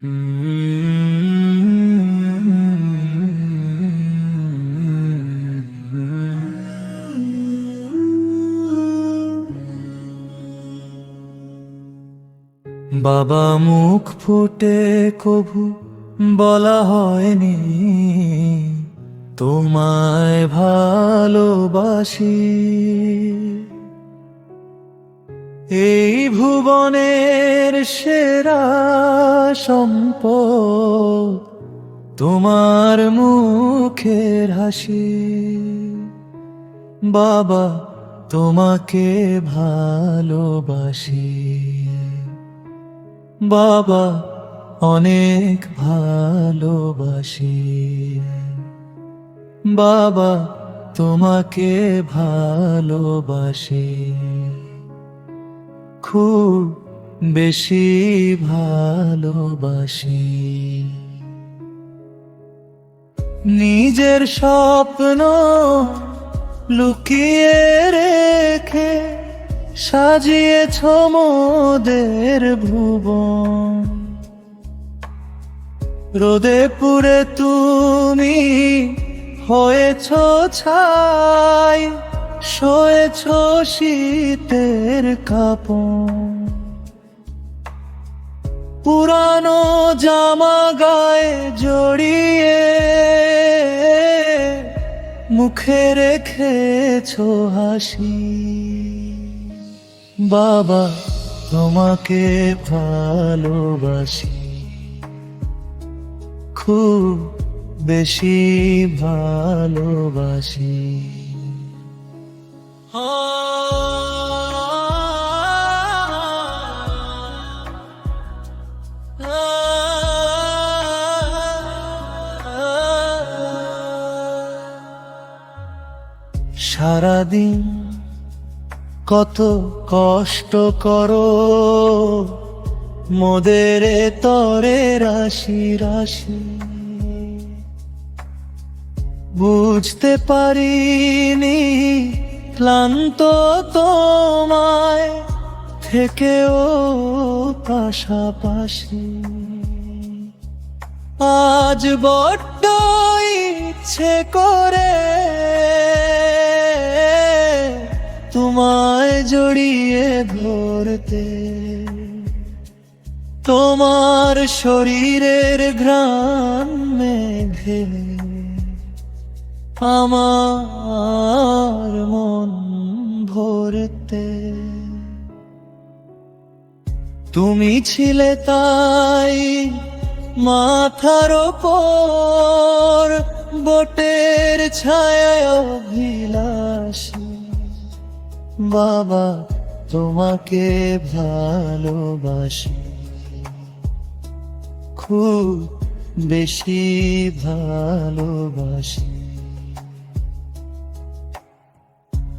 বাবা মুখ ফুটে কভু বলা হয়নি। তোমায় ভালোবাসি। এই ভুবনের সেরা সম্পদ তোমার মুখের হাসি। বাবা তোমাকে ভালোবাসি। বাবা অনেক ভালোবাসি। বাবা তোমাকে ভালোবাসি। খুব বেশি ভালোবাসি। নিজের স্বপ্ন লুকিয়ে রেখে সাজিয়েছ মোদের ভুবন। রোদে পুরে তুমি হয়েছ ছাই। শোয়েছ শীতের কাপড় পুরানো জামা গায়ে জড়িয়ে মুখে রেখেছ হাসি। বাবা, তোমাকে ভালোবাসি। খুব বেশি ভালোবাসি। সারাদিন কত কষ্ট করো মোদের তরে রাশি রাশি। বুঝতে পারিনি ক্লান্ত তোমায় থেকেও পাশাপাশি। আজ বড্ড ইচ্ছে করে তোমায় জড়িয়ে ধরতে। তোমার শরীরের ঘ্রাণ মেঘে আমার মন ভরতে। তুমি ছিলে তাই মাথার ওপর বটের ছায় অভিলাষী। বাবা, তোমাকে ভালোবাসি। খুব বেশি ভালোবাসি।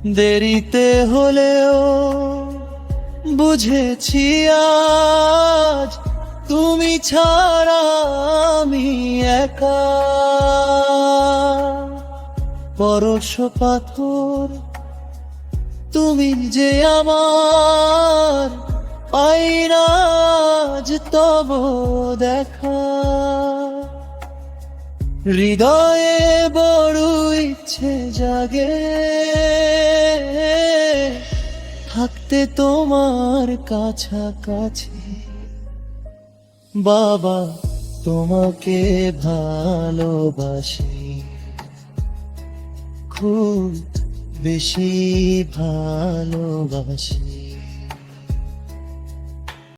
দেরিতে হলেও বুঝেছি আজ তুমি ছাড়া আমি একা। পরশ পাথর, তুমি যে আমার আইনাজ তব দেখা। হৃদয়ে বড় ইচ্ছে জাগে। থাকতে তোমার কাছাকাছি। বাবা তোমাকে ভালোবাসি। খুব বেশি ভালোবাসি।